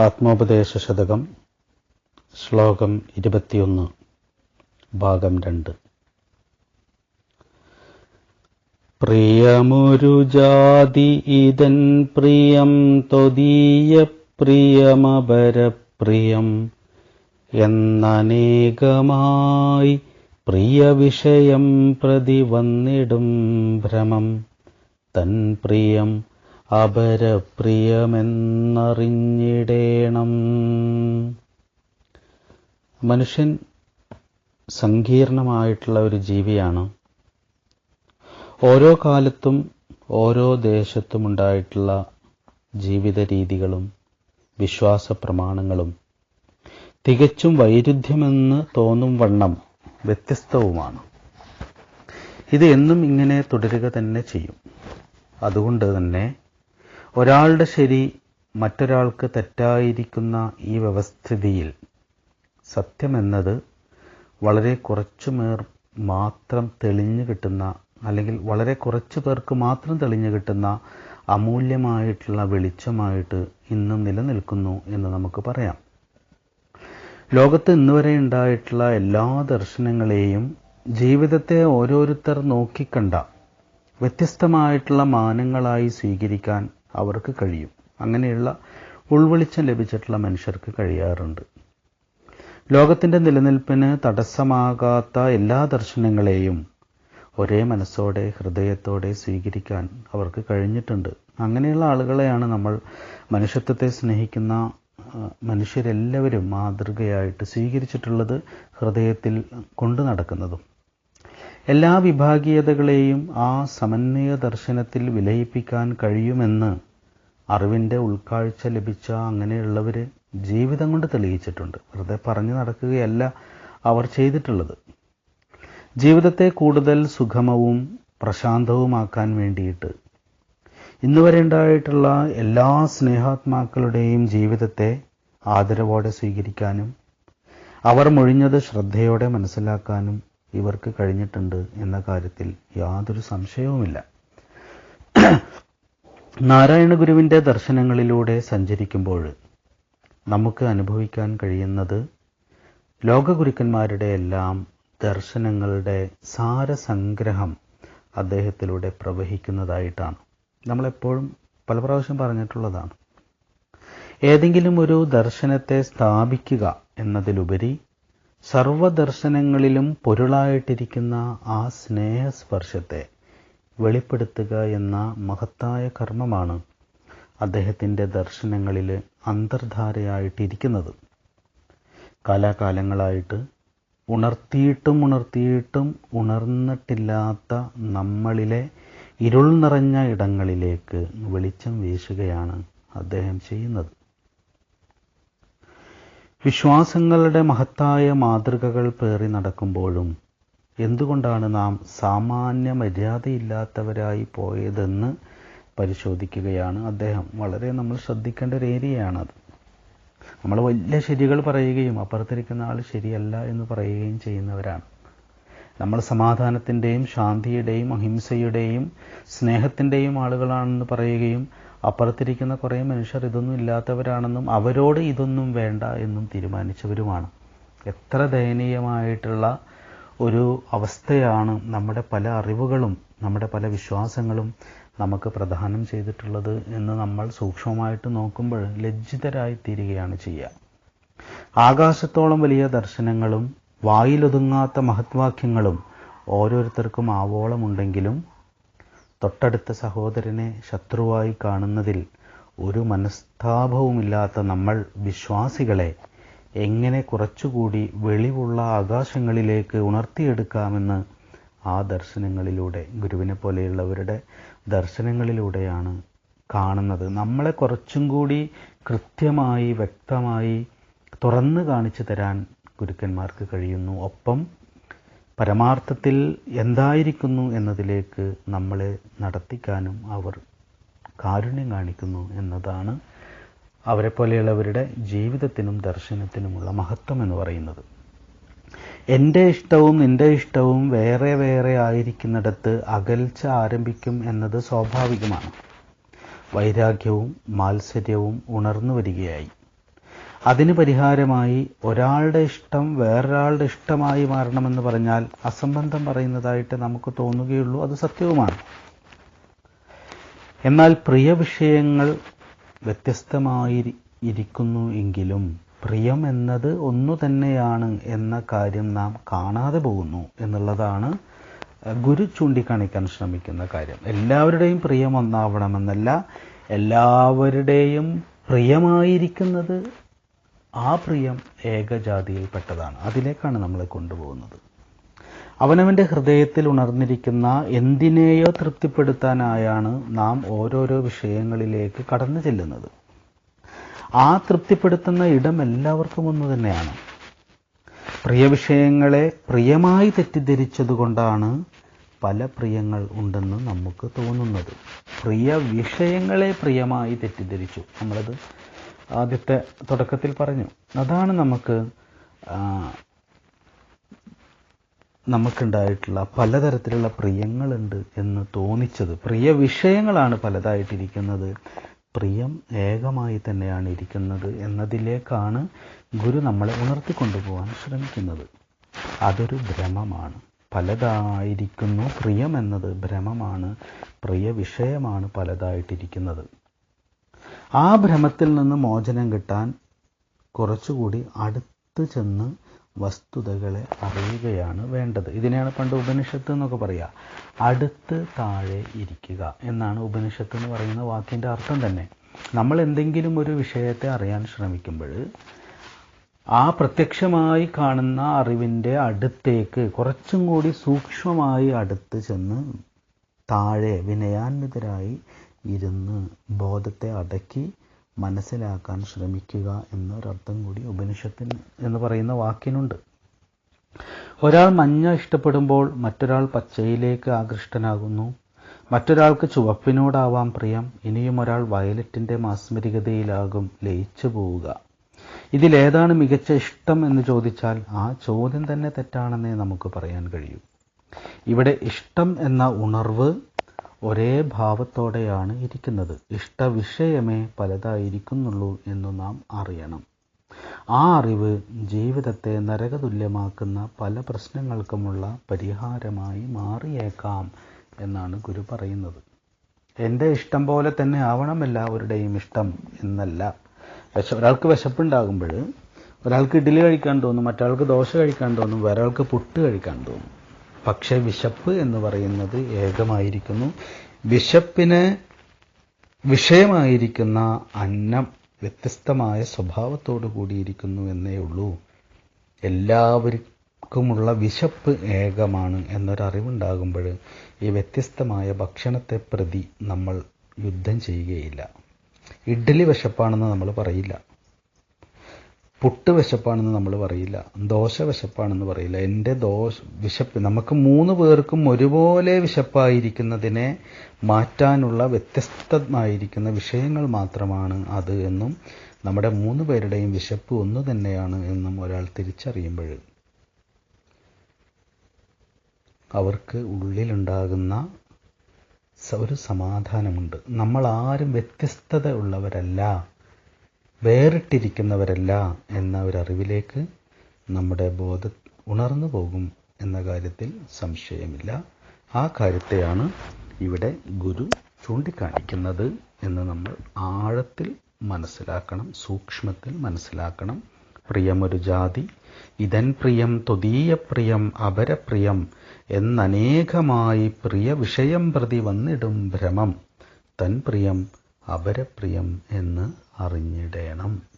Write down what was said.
ആത്മോപദേശ ശതകം ശ്ലോകം ഇരുപത്തിയൊന്ന് ഭാഗം രണ്ട്. പ്രിയമൊരു ജാതി ഇതൻ പ്രിയം തൊതീയ പ്രിയമപരപ്രിയം. എന്നനേകമായി പ്രിയ വിഷയം പ്രതി വന്നിടും ഭ്രമം. തൻ പ്രിയം അപരപ്രിയമെന്നറിഞ്ഞിടേണം. മനുഷ്യൻ സങ്കീർണമായിട്ടുള്ള ഒരു ജീവിയാണ്. ഓരോ കാലത്തും ഓരോ ദേശത്തും ഉണ്ടായിട്ടുള്ള ജീവിത രീതികളും വിശ്വാസ പ്രമാണങ്ങളും തികച്ചും വൈരുദ്ധ്യമെന്ന് തോന്നും വണ്ണം വ്യത്യസ്തവുമാണ്. ഇത് എന്നും ഇങ്ങനെ തുടരുക തന്നെ ചെയ്യും. അതുകൊണ്ട് തന്നെ ഒരാളുടെ ശരി മറ്റൊരാൾക്ക് തെറ്റായിരിക്കുന്ന ഈ വ്യവസ്ഥിതിയിൽ സത്യമെന്നത് വളരെ കുറച്ചു പേർ മാത്രം തെളിഞ്ഞു കിട്ടുന്ന അല്ലെങ്കിൽ വളരെ കുറച്ചു പേർക്ക് മാത്രം തെളിഞ്ഞു കിട്ടുന്ന അമൂല്യമായിട്ടുള്ള വെളിച്ചമായിട്ട് ഇന്നും നിലനിൽക്കുന്നു എന്ന് നമുക്ക് പറയാം. ലോകത്ത് ഇന്നുവരെ ഉണ്ടായിട്ടുള്ള എല്ലാ ദർശനങ്ങളെയും ജീവിതത്തെ ഓരോരുത്തർ നോക്കിക്കണ്ട വ്യത്യസ്തമായിട്ടുള്ള മാനങ്ങളായി സ്വീകരിക്കാൻ അവർക്ക് കഴിയും. അങ്ങനെയുള്ള ഉൾവെളിച്ചം ലഭിച്ചിട്ടുള്ള മനുഷ്യർക്ക് കഴിയാറുണ്ട്. ലോകത്തിന്റെ നിലനിൽപ്പിന് തടസ്സമാകാത്ത എല്ലാ ദർശനങ്ങളെയും ഒരേ മനസ്സോടെ ഹൃദയത്തോടെ സ്വീകരിക്കാൻ അവർക്ക് കഴിഞ്ഞിട്ടുണ്ട്. അങ്ങനെയുള്ള ആളുകളെയാണ് നമ്മൾ മനുഷ്യത്വത്തെ സ്നേഹിക്കുന്ന മനുഷ്യരെല്ലാവരും മാതൃകയായിട്ട് സ്വീകരിച്ചിട്ടുള്ളത് ഹൃദയത്തിൽ കൊണ്ടു നടക്കുന്നതും. എല്ലാ വിഭാഗീയതകളെയും ആ സമന്വയ ദർശനത്തിൽ വിലയിപ്പിക്കാൻ കഴിയുമെന്ന് അറിവിന്റെ ഉൾക്കാഴ്ച ലഭിച്ച അങ്ങനെയുള്ളവർ ജീവിതം കൊണ്ട് തെളിയിച്ചിട്ടുണ്ട്. വെറുതെ പറഞ്ഞു നടക്കുകയല്ല അവർ ചെയ്തിട്ടുള്ളത്. ജീവിതത്തെ കൂടുതൽ സുഖമവും പ്രശാന്തവുമാക്കാൻ വേണ്ടിയിട്ട് ഇന്നുവരെ ഉണ്ടായിട്ടുള്ള എല്ലാ സ്നേഹാത്മാക്കളുടെയും ജീവിതത്തെ ആദരവോടെ സ്വീകരിക്കാനും അവർ മൊഴിഞ്ഞത് ശ്രദ്ധയോടെ മനസ്സിലാക്കാനും ഇവർക്ക് കഴിഞ്ഞിട്ടുണ്ട് എന്ന കാര്യത്തിൽ യാതൊരു സംശയവുമില്ല. നാരായണ ഗുരുവിന്റെ ദർശനങ്ങളിലൂടെ സഞ്ചരിക്കുമ്പോൾ നമുക്ക് അനുഭവിക്കാൻ കഴിയുന്നത് ലോകഗുരുക്കന്മാരുടെ എല്ലാം ദർശനങ്ങളുടെ സാരസംഗ്രഹം അദ്ദേഹത്തിലൂടെ പ്രവഹിക്കുന്നതായിട്ടാണ്. നമ്മളെപ്പോഴും പല പ്രാവശ്യം പറഞ്ഞിട്ടുള്ളതാണ്. ഏതെങ്കിലും ഒരു ദർശനത്തെ സ്ഥാപിക്കുക എന്നതിലുപരി സർവദർശനങ്ങളിലും പൊരുളായിട്ടിരിക്കുന്ന ആ സ്നേഹസ്പർശത്തെ വെളിപ്പെടുത്തുക എന്ന മഹത്തായ കർമ്മമാണ് അദ്ദേഹത്തിന്റെ ദർശനങ്ങളിൽ അന്തർധാരയായിട്ടിരിക്കുന്നത്. കാലാകാലങ്ങളായിട്ട് ഉണർത്തിയിട്ടും ഉണർത്തിയിട്ടും ഉണർന്നിട്ടില്ലാത്ത നമ്മളിലെ ഇരുൾ നിറഞ്ഞ ഇടങ്ങളിലേക്ക് വെളിച്ചം വീശുകയാണ് അദ്ദേഹം ചെയ്യുന്നത്. വിശ്വാസങ്ങളുടെ മഹത്തായ മാതൃകകൾ പേറി നടക്കുമ്പോഴും എന്തുകൊണ്ടാണ് നാം സാമാന്യ മര്യാദയില്ലാത്തവരായി പോയതെന്ന് പരിശോധിക്കുകയാണ് അദ്ദേഹം. വളരെ നമ്മൾ ശ്രദ്ധിക്കേണ്ട ഒരു ഏരിയയാണത്. നമ്മൾ വലിയ ശരികൾ പറയുകയും അപ്പുറത്തിരിക്കുന്ന ആൾ ശരിയല്ല എന്ന് പറയുകയും ചെയ്യുന്നവരാണ്. നമ്മൾ സമാധാനത്തിന്റെയും ശാന്തിയുടെയും അഹിംസയുടെയും സ്നേഹത്തിന്റെയും ആളുകളാണെന്ന് പറയുകയും അപ്പുറത്തിരിക്കുന്ന കുറേ മനുഷ്യർ ഇതൊന്നും ഇല്ലാത്തവരാണെന്നും അവരോട് ഇതൊന്നും വേണ്ട എന്നും തീരുമാനിച്ചവരുമാണ്. എത്ര ദയനീയമായിട്ടുള്ള ഒരു അവസ്ഥയാണ് നമ്മുടെ പല അറിവുകളും നമ്മുടെ പല വിശ്വാസങ്ങളും നമുക്ക് പ്രധാനം ചെയ്തിട്ടുള്ളത് എന്ന് നമ്മൾ സൂക്ഷ്മമായിട്ട് നോക്കുമ്പോൾ ലജ്ജിതരായി തീരുകയാണ് ചെയ്യുക. ആകാശത്തോളം വലിയ ദർശനങ്ങളും വായിലൊതുങ്ങാത്ത മഹത്വാക്യങ്ങളും ഓരോരുത്തർക്കും ആവോളമുണ്ടെങ്കിലും തൊട്ടടുത്ത സഹോദരനെ ശത്രുവായി കാണുന്നതിൽ ഒരു മനസ്താപവുമില്ലാത്ത നമ്മൾ വിശ്വാസികളെ എങ്ങനെ കുറച്ചുകൂടി വെളിവുള്ള ആകാശങ്ങളിലേക്ക് ഉണർത്തിയെടുക്കാമെന്ന് ആ ദർശനങ്ങളിലൂടെ ഗുരുവിനെ പോലെയുള്ളവരുടെ ദർശനങ്ങളിലൂടെയാണ് കാണുന്നത്. നമ്മളെ കുറച്ചും കൂടി കൃത്യമായി വ്യക്തമായി തുറന്നു കാണിച്ചു തരാൻ ഗുരുക്കന്മാർക്ക് കഴിയുന്നു. ഒപ്പം പരമാർത്ഥത്തിൽ എന്തായിരിക്കുന്നു എന്നതിലേക്ക് നമ്മളെ നടത്തിക്കാനും അവർ കാരുണ്യം കാണിക്കുന്നു എന്നതാണ് അവരെ പോലെയുള്ളവരുടെ ജീവിതത്തിനും ദർശനത്തിനുമുള്ള മഹത്വം എന്ന് പറയുന്നത്. എന്റെ ഇഷ്ടവും നിന്റെ ഇഷ്ടവും വേറെ വേറെ ആയിരിക്കുന്നിടത്ത് അകൽച്ച ആരംഭിക്കും എന്നത് സ്വാഭാവികമാണ്. വൈരാഗ്യവും മാത്സര്യവും ഉണർന്നു വരികയായി. അതിന് പരിഹാരമായി ഒരാളുടെ ഇഷ്ടം വേറൊരാളുടെ ഇഷ്ടമായി മാറണമെന്ന് പറഞ്ഞാൽ അസംബന്ധം പറയുന്നതായിട്ട് നമുക്ക് തോന്നുകയുള്ളൂ. അത് സത്യവുമാണ്. എന്നാൽ പ്രിയ വിഷയങ്ങൾ വ്യത്യസ്തമായി ഇരിക്കുന്നു എങ്കിലും പ്രിയം എന്നത് ഒന്നു തന്നെയാണ് എന്ന കാര്യം നാം കാണാതെ പോകുന്നു എന്നുള്ളതാണ് ഗുരു ചൂണ്ടിക്കാണിക്കാൻ ശ്രമിക്കുന്ന കാര്യം. എല്ലാവരുടെയും പ്രിയം ഒന്നാവണമെന്നല്ല എല്ലാവരുടെയും പ്രിയമായിരിക്കുന്നത് ആ പ്രിയം ഏകജാതിയിൽപ്പെട്ടതാണ്. അതിലേക്കാണ് നമ്മളെ കൊണ്ടുപോകുന്നത്. അവനവന്റെ ഹൃദയത്തിൽ ഉണർന്നിരിക്കുന്ന എന്തിനേയോ തൃപ്തിപ്പെടുത്താനായാണ് നാം ഓരോരോ വിഷയങ്ങളിലേക്ക് കടന്നു ചെല്ലുന്നത്. ആ തൃപ്തിപ്പെടുത്തുന്ന ഇടം എല്ലാവർക്കും ഒന്ന് തന്നെയാണ്. പ്രിയ വിഷയങ്ങളെ പ്രിയമായി തെറ്റിദ്ധരിച്ചതുകൊണ്ടാണ് പല പ്രിയങ്ങൾ ഉണ്ടെന്ന് നമുക്ക് തോന്നുന്നത്. പ്രിയ വിഷയങ്ങളെ പ്രിയമായി തെറ്റിദ്ധരിച്ചു. നമ്മളത് ആദ്യത്തെ തുടക്കത്തിൽ പറഞ്ഞു. അതാണ് നമുക്ക് നമുക്കുണ്ടായിട്ടുള്ള പലതരത്തിലുള്ള പ്രിയങ്ങളുണ്ട് എന്ന് തോന്നിച്ചത്. പ്രിയ വിഷയങ്ങളാണ് പലതായിട്ടിരിക്കുന്നത്. പ്രിയം ഏകമായി തന്നെയാണ് ഇരിക്കുന്നത് എന്നതിലേക്കാണ് ഗുരു നമ്മളെ ഉണർത്തിക്കൊണ്ടുപോകാൻ ശ്രമിക്കുന്നത്. അതൊരു ഭ്രമമാണ്. പലതായിരിക്കുന്നു പ്രിയം എന്നത് ഭ്രമമാണ്. പ്രിയ വിഷയമാണ് പലതായിട്ടിരിക്കുന്നത്. ആ ഭ്രമത്തിൽ നിന്ന് മോചനം കിട്ടാൻ കുറച്ചുകൂടി അടുത്ത് ചെന്ന് വസ്തുതകളെ അറിയുകയാണ് വേണ്ടത്. ഇതിനെയാണ് പണ്ട് ഉപനിഷത്ത് എന്നൊക്കെ പറയുക അടുത്ത് താഴെ ഇരിക്കുക എന്നാണ് ഉപനിഷത്ത് എന്ന് പറയുന്ന വാക്കിന്റെ അർത്ഥം തന്നെ. നമ്മൾ എന്തെങ്കിലും ഒരു വിഷയത്തെ അറിയാൻ ശ്രമിക്കുമ്പോൾ ആ പ്രത്യക്ഷമായി കാണുന്ന അറിവിന്റെ അടുത്തേക്ക് കുറച്ചും കൂടി സൂക്ഷ്മമായി അടുത്ത് ചെന്ന് താഴെ വിനയാന്വിതരായി ഇരുന്ന് ബോധത്തെ അടക്കി മനസ്സിലാക്കാൻ ശ്രമിക്കുക എന്നൊരർത്ഥം കൂടി ഉപനിഷത്തിന് എന്ന് പറയുന്ന വാക്കിനുണ്ട്. ഒരാൾ മഞ്ഞ ഇഷ്ടപ്പെടുമ്പോൾ മറ്റൊരാൾ പച്ചയിലേക്ക് ആകൃഷ്ടനാകുന്നു. മറ്റൊരാൾക്ക് ചുവപ്പിനോടാവാം പ്രിയം. ഇനിയും ഒരാൾ വയലറ്റിന്റെ മാസ്മരികതയിലാകും ലയിച്ചു പോവുക. ഇതിലേതാണ് മികച്ച ഇഷ്ടം എന്ന് ചോദിച്ചാൽ ആ ചോദ്യം തന്നെ തെറ്റാണെന്നേ നമുക്ക് പറയാൻ കഴിയൂ. ഇവിടെ ഇഷ്ടം എന്ന ഉണർവ് ഒരേ ഭാവത്തോടെയാണ് ഇരിക്കുന്നത്. ഇഷ്ടവിഷയമേ പലതായിരിക്കുന്നുള്ളൂ എന്ന് നാം അറിയണം. ആ അറിവ് ജീവിതത്തെ നരകതുല്യമാക്കുന്ന പല പ്രശ്നങ്ങൾക്കുമുള്ള പരിഹാരമായി മാറിയേക്കാം എന്നാണ് ഗുരു പറയുന്നത്. എന്റെ ഇഷ്ടം പോലെ തന്നെ ആവണം എല്ലാവരുടെയും ഇഷ്ടം എന്നല്ല. വിശ ഒരാൾക്ക് വിശപ്പുണ്ടാകുമ്പോൾ ഒരാൾക്ക് ഇഡ്ഡലി കഴിക്കാൻ തോന്നും മറ്റൊരാൾക്ക് ദോശ കഴിക്കാൻ തോന്നും വേറെ പുട്ട് കഴിക്കാൻ തോന്നും. പക്ഷേ വിശപ്പ് എന്ന് പറയുന്നത് ഏകമായിരിക്കുന്നു. വിശപ്പിന് വിഷയമായിരിക്കുന്ന അന്നം വ്യത്യസ്തമായ സ്വഭാവത്തോടു കൂടിയിരിക്കുന്നു എന്നേ ഉള്ളൂ. എല്ലാവർക്കുമുള്ള വിശപ്പ് ഏകമാണ് എന്നൊരറിവുണ്ടാകുമ്പോൾ ഈ വ്യത്യസ്തമായ ഭക്ഷണത്തെ പ്രതി നമ്മൾ യുദ്ധം ചെയ്യുകയില്ല. ഇഡ്ഡലി വിശപ്പാണെന്ന് നമ്മൾ പറയില്ല. പുട്ട് വിശപ്പാണെന്ന് നമ്മൾ പറയില്ല. ദോശ വിശപ്പാണെന്ന് പറയില്ല. എന്റെ ദോശ വിശപ്പ് നമുക്ക് മൂന്ന് പേർക്കും ഒരുപോലെ വിശപ്പായിരിക്കുന്നതിനെ മാറ്റാനുള്ള വ്യത്യസ്തമായിരിക്കുന്ന വിഷയങ്ങൾ മാത്രമാണ് അത് എന്നും നമ്മുടെ മൂന്ന് പേരുടെയും വിശപ്പ് ഒന്ന് തന്നെയാണ് എന്നും ഒരാൾ തിരിച്ചറിയുമ്പോൾ അവർക്ക് ഉള്ളിലുണ്ടാകുന്ന ഒരു സമാധാനമുണ്ട്. നമ്മൾ ആരും വ്യത്യസ്തത ഉള്ളവരല്ല വേറിട്ടിരിക്കുന്നവരല്ല എന്ന ഒരറിവിലേക്ക് നമ്മുടെ ബോധ ഉണർന്നു പോകും എന്ന കാര്യത്തിൽ സംശയമില്ല. ആ കാര്യത്തെയാണ് ഇവിടെ ഗുരു ചൂണ്ടിക്കാണിക്കുന്നത് എന്ന് നമ്മൾ ആഴത്തിൽ മനസ്സിലാക്കണം സൂക്ഷ്മത്തിൽ മനസ്സിലാക്കണം. പ്രിയമൊരു ജാതി ഇതൻ പ്രിയം ത്വതീയ പ്രിയം അപരപ്രിയം എന്നനേകമായി പ്രിയ വിഷയം പ്രതി വന്നിടും ഭ്രമം. തൻ പ്രിയം അപരപ്രിയം എന്ന് അറിഞ്ഞിടേണം.